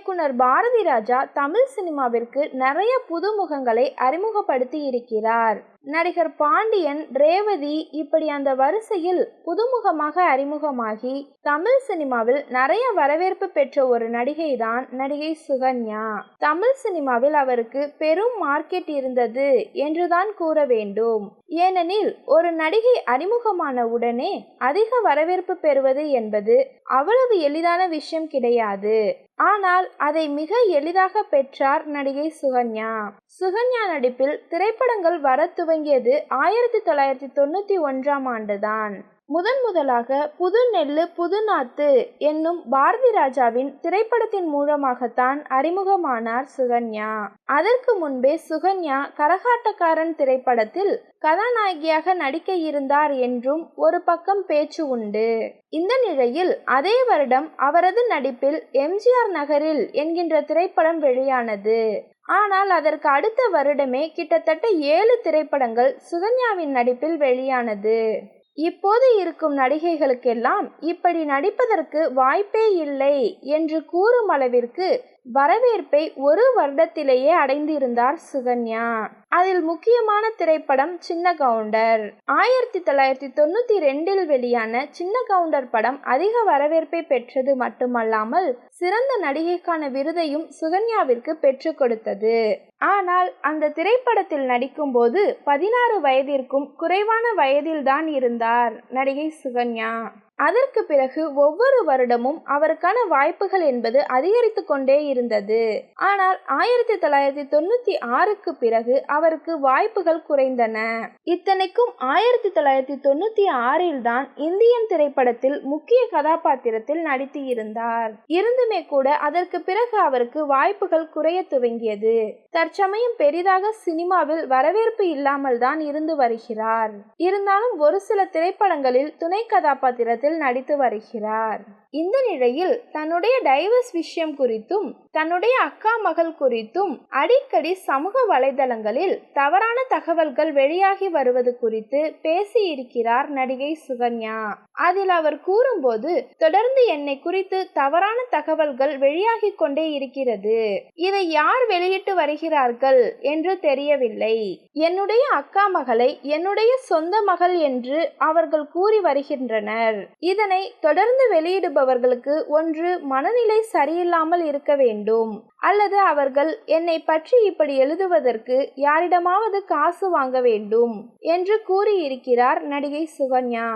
இயக்குனர் பாரதி ராஜா தமிழ் சினிமாவிற்கு நிறைய புதுமுகங்களை அறிமுகப்படுத்தி இருக்கிறார் நடிகர் பாண்டியன் ரேவதி இப்படி அந்த வரிசையில் புதுமுகமாக அறிமுகமாகி தமிழ் சினிமாவில் நிறைய வரவேற்பு பெற்ற ஒரு நடிகை தான் நடிகை சுகன்யா. தமிழ் சினிமாவில் அவருக்கு பெரும் மார்க்கெட் இருந்தது என்றுதான் கூற வேண்டும். ஏனெனில் ஒரு நடிகை அறிமுகமான உடனே அதிக வரவேற்பு பெறுவது என்பது அவ்வளவு எளிதான விஷயம் கிடையாது. ஆனால் அதை மிக எளிதாக பெற்றார் நடிகை சுகன்யா. சுகன்யா நடிப்பில் திரைப்படங்கள் வரத்துவ துவங்கியது ஆயிரத்தி தொள்ளாயிரத்தி தொண்ணூத்தி ஒன்றாம் ஆண்டுதான். முதன் முதலாக புது நெல்லு புது நாத்து என்னும் பாரதி ராஜாவின் திரைப்படத்தின் மூலமாகத்தான் அறிமுகமானார் சுகன்யா. அதற்கு முன்பே சுகன்யா கரகாட்டக்காரன் திரைப்படத்தில் கதாநாயகியாக நடிக்க இருந்தார் என்றும் ஒரு பக்கம் பேச்சு உண்டு. இந்த நிலையில் அதே வருடம் அவரது நடிப்பில் எம்ஜிஆர் நகரில் என்கின்ற திரைப்படம் வெளியானது. ஆனால் அதற்கு அடுத்த வருடமே கிட்டத்தட்ட ஏழு திரைப்படங்கள் சுகன்யாவின் நடிப்பில் வெளியானது. இப்போது இருக்கும் நடிகைகளுக்கெல்லாம் இப்படி நடிப்பதற்கு வாய்ப்பே இல்லை என்று கூறும் அளவிற்கு வரவேற்பை ஒரு வருடத்திலேயே அடைந்திருந்தார் சுகன்யா. அதில் முக்கியமான திரைப்படம் சின்ன கவுண்டர். ஆயிரத்தி தொள்ளாயிரத்தி தொண்ணூத்தி ரெண்டில் வெளியான சின்ன கவுண்டர் படம் அதிக வரவேற்பை பெற்றது மட்டுமல்லாமல் சிறந்த நடிகைக்கான விருதையும் சுகன்யாவிற்கு பெற்றுக் கொடுத்தது. ஆனால் அந்த திரைப்படத்தில் நடிக்கும்போது பதினாறு வயதிற்கும் குறைவான வயதில்தான் இருந்தார் நடிகை சுகன்யா. அதற்கு பிறகு ஒவ்வொரு வருடமும் அவருக்கான வாய்ப்புகள் என்பது அதிகரித்து கொண்டே இருந்தது. ஆனால் ஆயிரத்தி தொள்ளாயிரத்தி தொண்ணூத்தி ஆறுக்கு பிறகு அவருக்கு வாய்ப்புகள் குறைந்தன. இத்தனைக்கும் ஆயிரத்தி தொள்ளாயிரத்தி தொண்ணூத்தி ஆறில் தான் இந்தியன் திரைப்படத்தில் முக்கிய கதாபாத்திரத்தில் நடித்து இருந்தார் இருந்துமே கூட அதற்கு பிறகு அவருக்கு வாய்ப்புகள் குறைய துவங்கியது. தற்சமயம் பெரிதாக சினிமாவில் வரவேற்பு இல்லாமல் தான் இருந்து வருகிறார். இருந்தாலும் ஒரு சில திரைப்படங்களில் துணை கதாபாத்திரத்தில் நடித்து வருகிறார். இந்த நிலையில் தன்னுடைய டைவர்ஸ் விஷயம் குறித்தும் தன்னுடைய அக்கா மகள் குறித்தும் அடிக்கடி சமூக வலைதளங்களில் தவறான தகவல்கள் வெளியாகி வருவது குறித்து பேசியிருக்கிறார் நடிகை சுகன்யா. அதில் அவர் கூறும்போது தொடர்ந்து என்னை குறித்து தவறான தகவல்கள் வெளியாகி கொண்டே இருக்கிறது. இதை யார் வெளியிட்டு வருகிறார்கள் என்று தெரியவில்லை. என்னுடைய அக்கா மகளை என்னுடைய சொந்த மகள் என்று அவர்கள் கூறி வருகின்றனர். இதனை தொடர்ந்து வெளியிடுபவர்களுக்கு ஒன்று மனநிலை சரியில்லாமல் இருக்க வேண்டும். அல்லது அவர்கள் என்னை பற்றி இப்படி எழுதுவதற்கு யாரிடமாவது காசு வாங்க வேண்டும் என்று கூறியிருக்கிறார் நடிகை சுகன்யா.